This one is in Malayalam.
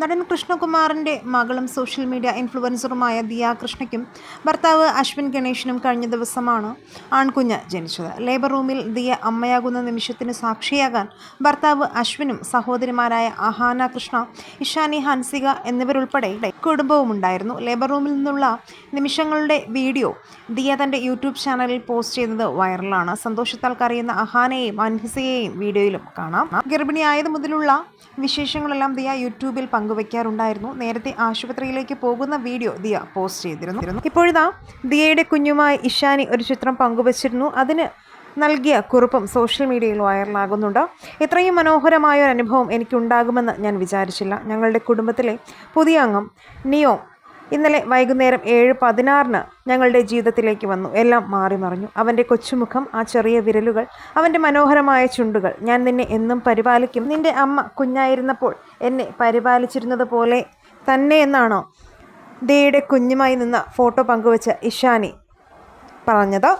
നടൻ കൃഷ്ണകുമാറിന്റെ മകളും സോഷ്യൽ മീഡിയ ഇൻഫ്ലുവൻസറുമായ ദിയ കൃഷ്ണയ്ക്കും ഭർത്താവ് അശ്വിൻ ഗണേഷിനും കഴിഞ്ഞ ദിവസമാണ് ആൺകുഞ്ഞ് ജനിച്ചത്. ലേബർ റൂമിൽ ദിയ അമ്മയാകുന്ന നിമിഷത്തിന് സാക്ഷിയാകാൻ ഭർത്താവ് അശ്വിനും സഹോദരിമാരായ അഹാന കൃഷ്ണ ഇഷാനി ഹൻസിക എന്നിവരുൾപ്പെടെ കുടുംബവും ഉണ്ടായിരുന്നു ലേബർ റൂമിൽ നിന്നുള്ള നിമിഷങ്ങളുടെ വീഡിയോ ദിയ തന്റെ യൂട്യൂബ് ചാനലിൽ പോസ്റ്റ് ചെയ്യുന്നത് വൈറലാണ്. സന്തോഷത്താൽ കറിയുന്ന അഹാനയെയും അൻഹിസയെയും വീഡിയോയിലും കാണാം. ഗർഭിണിയായത് മുതലുള്ള വിശേഷങ്ങളെല്ലാം ദിയ യൂട്യൂബിൽ പങ്കുവയ്ക്കാറുണ്ടായിരുന്നു നേരത്തെ ആശുപത്രിയിലേക്ക് പോകുന്ന വീഡിയോ ദിയ പോസ്റ്റ് ചെയ്തിരുന്നു. ഇപ്പോഴിതാ ദിയയുടെ കുഞ്ഞുമായി ഇഷാനി ഒരു ചിത്രം പങ്കുവച്ചിരുന്നു. അതിന് നൽകിയ കുറിപ്പും സോഷ്യൽ മീഡിയയിൽ വൈറലാകുന്നുണ്ട്. ഇത്രയും മനോഹരമായ ഒരു അനുഭവം എനിക്കുണ്ടാകുമെന്ന് ഞാൻ വിചാരിച്ചില്ല. ഞങ്ങളുടെ കുടുംബത്തിലെ പുതിയ അംഗം നിയോ ഇന്നലെ വൈകുന്നേരം ഏഴ് പതിനാറിന് ഞങ്ങളുടെ ജീവിതത്തിലേക്ക് വന്നു. എല്ലാം മാറി മറിഞ്ഞു. അവന്റെ കൊച്ചുമുഖം ആ ചെറിയ വിരലുകൾ അവന്റെ മനോഹരമായ ചുണ്ടുകൾ. ഞാൻ നിന്നെ എന്നും പരിപാലിക്കും. നിന്റെ അമ്മ കുഞ്ഞായിരുന്നപ്പോൾ എന്നെ പരിപാലിച്ചിരുന്നത് പോലെ തന്നെ എന്നാണോ? ദയുടെ കുഞ്ഞുമായി നിന്ന ഫോട്ടോ പങ്കുവച്ച ഇഷാനി പറഞ്ഞത്?